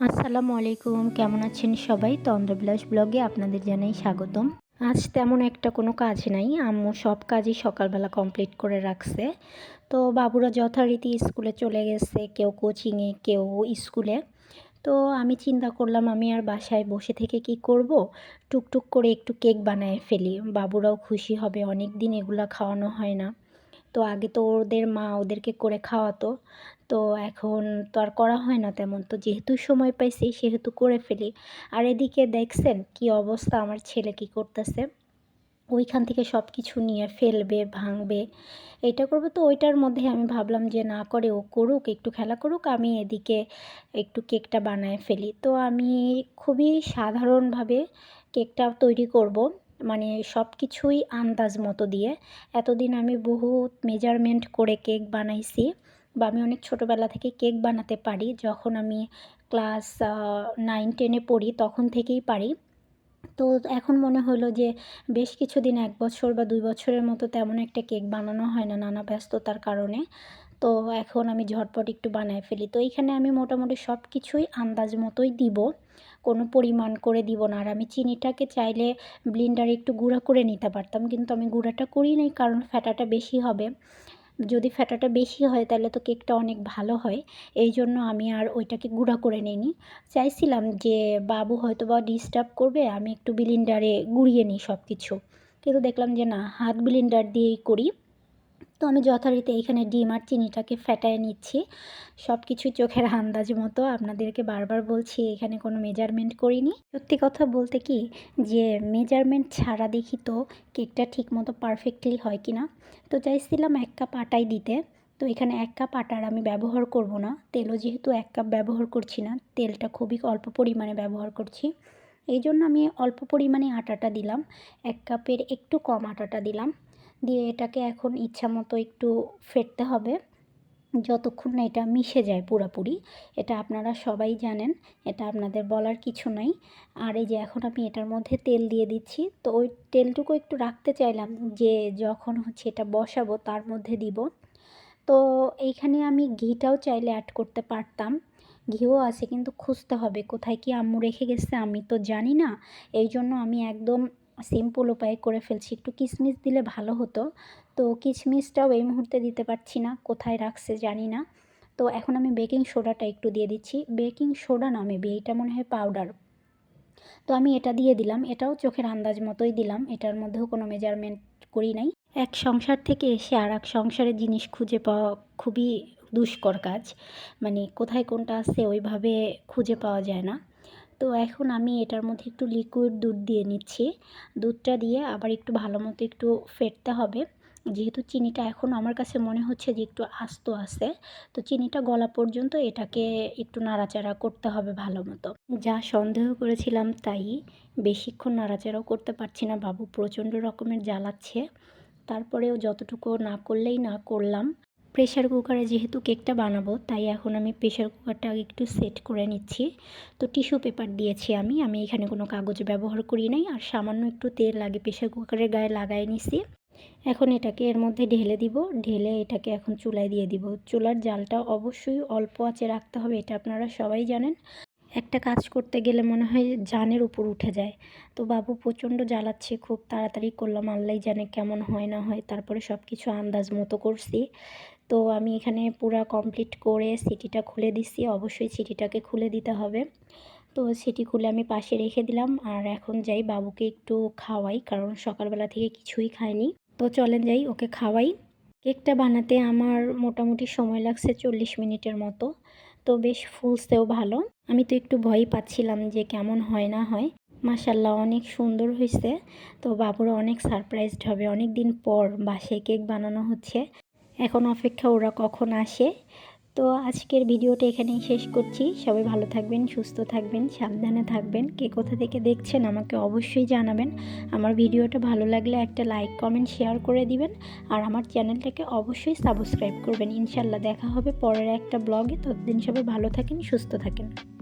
আসসালামু আলাইকুম, কেমন আছেন সবাই? তন্দ্রবিলাস ব্লগে আপনাদের জানাই স্বাগতম। আজ তেমন একটা কোনো কাজ নাই, আম্মু সব কাজই সকালবেলা কমপ্লিট করে রাখছে। তো বাবুরা যথারীতি স্কুলে চলে গেছে, কেউ কোচিংয়ে কেউ স্কুলে। তো আমি চিন্তা করলাম, আমি আর বাসায় বসে থেকে কি করব? টুকটুক করে একটু কেক বানায় ফেলি। বাবুরাও খুশি হবে অনেক দিন এগুলা খাওয়ানো হয় না। তো আগে তো ওদের মা ওদেরকে করে খাওয়াতো। তো এখন তো আর করা হয় না তেমন। তো যেহেতু সময় পাইছি, সেহেতু করে ফেলি। আর এদিকে দেখছেন কি অবস্থা আমার ছেলে কি করতেছে? ওইখান থেকে সব কিছু নিয়ে ফেলবে, ভাঙবে। এটা করবে তো ওইটার মধ্যে আমি ভাবলাম যে না করে ও করুক, একটু খেলা করুক, আমি এদিকে একটু কেকটা বানায় ফেলি। তো আমি খুবই সাধারণভাবে কেকটা তৈরি করব। মানে সব কিছুই আন্দাজ মতো দিয়ে। এতদিন আমি বহু মেজারমেন্ট করে কেক বানাইছি বা আমি অনেক ছোটোবেলা থেকে কেক বানাতে পারি। যখন আমি ক্লাস নাইন টেনে পড়ি তখন থেকেই পারি। তো এখন মনে হলো যে বেশ কিছুদিন, এক বছর বা দুই বছরের মতো তেমন একটা কেক বানানো হয় না, নানা ব্যস্ততার কারণে। তো এখন আমি ঝটপট একটু বানায় ফেলি। তো এইখানে আমি মোটামুটি সব কিছুই আন্দাজ মতোই দিব। কোনো পরিমাণ করে দিব না। আর আমি চিনিটাকে চাইলে ব্লিন্ডারে একটু গুঁড়া করে নিতে পারতাম। কিন্তু আমি গুঁড়াটা করি নাই কারণ ফ্যাটাটা বেশি হবে। যদি ফ্যাটাটা বেশি হয় তাহলে তো কেকটা অনেক ভালো হয়। এই জন্য আমি আর ওইটাকে গুঁড়া করে নিইনি। চাইছিলাম যে বাবু হয়তো বা ডিস্টার্ব করবে, আমি একটু ব্লিন্ডারে গুঁড়িয়ে নিই সব কিছু কিন্তু দেখলাম যে না, হাত ব্লিন্ডার দিয়েই করি। তো আমি যথারীতি এইখানে ডিম আর চিনিটাকে ফেটায় নিচ্ছি। সব কিছু চোখের আন্দাজ মতো আপনাদেরকে বারবার বলছি, এখানে কোনো মেজারমেন্ট করিনি। সত্যি কথা বলতে কি, যে মেজারমেন্ট ছাড়া দেখি তো কেকটা ঠিক মতো পারফেক্টলি হয় কি না তো চাইছিলাম এক কাপ আটাই দিতে। তো এখানে এক কাপ আটার আমি ব্যবহার করব না। তেলও যেহেতু এক কাপ ব্যবহার করছি না, তেলটা খুবই অল্প পরিমাণে ব্যবহার করছি। এই জন্য আমি অল্প পরিমাণে আটাটা দিলাম। এক কাপের একটু কম আটাটা দিলাম। দিয়ে এটাকে এখন ইচ্ছা মতো একটু ফেটতে হবে। যতক্ষণ না এটা মিশে যায় পুরোপুরি, এটা আপনারা সবাই জানেন, এটা আপনাদের বলার কিছু নাই। আর এই যে এখন আমি এটার মধ্যে তেল দিয়ে দিচ্ছি, তো ওই তেলটুকু একটু রাখতে চাইলাম যে যখন হচ্ছে এটা বসাবো তার মধ্যে দিব। তো এইখানে আমি ঘিটাও চাইলে অ্যাড করতে পারতাম। ঘিও আছে কিন্তু খুঁজতে হবে, কোথায় কি আম্মু রেখে গেছে আমি তো জানি না। এই জন্য আমি একদম সিম্পল উপায়ে করে ফেলছি। একটু কিশমিশ দিলে ভালো হতো। তো কিশমিশটাও এই মুহূর্তে দিতে পারছি না, কোথায় রাখছে জানি না। তো এখন আমি বেকিং সোডাটা একটু দিয়ে দিচ্ছি। বেকিং সোডা না মেবি এটা মনে হয় পাউডার তো আমি এটা দিয়ে দিলাম। এটাও চোখের আন্দাজ মতোই দিলাম। এটার মধ্যেও কোনো মেজারমেন্ট করি নাই। এক সংসার থেকে এসে আর এক সংসারের জিনিস খুঁজে পাওয়া খুবই দুষ্কর কাজ। মানে কোথায় কোনটা আছে ওইভাবে খুঁজে পাওয়া যায় না। তো এখন আমি এটার মধ্যে একটু লিকুইড দুধ দিয়ে নিচ্ছি। দুধটা দিয়ে আবার একটু ভালো মতো একটু ফেটতে হবে। যেহেতু চিনিটা এখন আমার কাছে মনে হচ্ছে যে একটু আস্ত আছে, তো চিনিটা গলা পর্যন্ত এটাকে একটু নাড়াচাড়া করতে হবে ভালো মতো। যা সন্দেহ করেছিলাম তাই বেশিক্ষণ নাড়াচাড়াও করতে পারছি না বাবু, প্রচণ্ড রকমের জ্বালাচ্ছে। তারপরেও যতটুকু না করলেই না করলাম প্রেশার কুকারে যেহেতু কেকটা বানাবো, তাই এখন আমি প্রেশার কুকারটা একটু সেট করে নিচ্ছি। তো টিস্যু পেপার দিয়েছি আমি আমি এখানে কোনো কাগজ ব্যবহার করি নাই, আর সামান্য একটু তেল লাগে প্রেশার কুকারের গায়ে লাগাই নিছি। এখন এটাকে এর মধ্যে ঢেলে দিব, ঢেলে এটাকে এখন চুলায় দিয়ে দিব। চুলার জালটা অবশ্যই অল্প আঁচে রাখতে হবে, এটা আপনারা সবাই জানেন। একটা কাজ করতে গেলে মনে হয় জানের উপর উঠে যায়। তো বাবু প্রচণ্ড জ্বালাচ্ছে, খুব তাড়াতাড়ি করলাম আল্লাহ জানে কেমন হয় না হয়, তারপরে সব কিছু আন্দাজ মতো করছি। তো আমি এখানে পুরো কমপ্লিট করে সিটিটা খুলে দিচ্ছি। অবশ্যই সিটিটাকে খুলে দিতে হবে। তো সিটি খুলে আমি পাশে রেখে দিলাম। আর এখন যাই বাবুকে একটু খাওয়াই, কারণ সকালবেলা থেকে কিছুই খায়নি তো চলেন যাই ওকে খাওয়াই। কেকটা বানাতে আমার মোটামুটি সময় লাগছে চল্লিশ মিনিটের মতো। তো বেশ ফুলসেও ভালো। আমি তো একটু ভয়ই পাচ্ছিলাম যে কেমন হয় না হয়। মাসাল্লাহ অনেক সুন্দর হয়েছে তো বাবুরা অনেক সারপ্রাইজড হবে। অনেক দিন পর বাসায় কেক বানানো হচ্ছে। এখন অপেক্ষা ওরা কখন আসে। তো আজকের ভিডিওটা এখানেই শেষ করছি। সবাই ভালো থাকবেন, সুস্থ থাকবেন, সাবধানে থাকবেন। কে কোথা থেকে দেখছেন আমাকে অবশ্যই জানাবেন। আমার ভিডিওটা ভালো লাগলে একটা লাইক, কমেন্ট, শেয়ার করে দিবেন। আর আমার চ্যানেলটাকে অবশ্যই সাবস্ক্রাইব করবেন। ইনশাল্লাহ দেখা হবে পরের একটা ব্লগে। ততদিন সবাই ভালো থাকেন, সুস্থ থাকেন।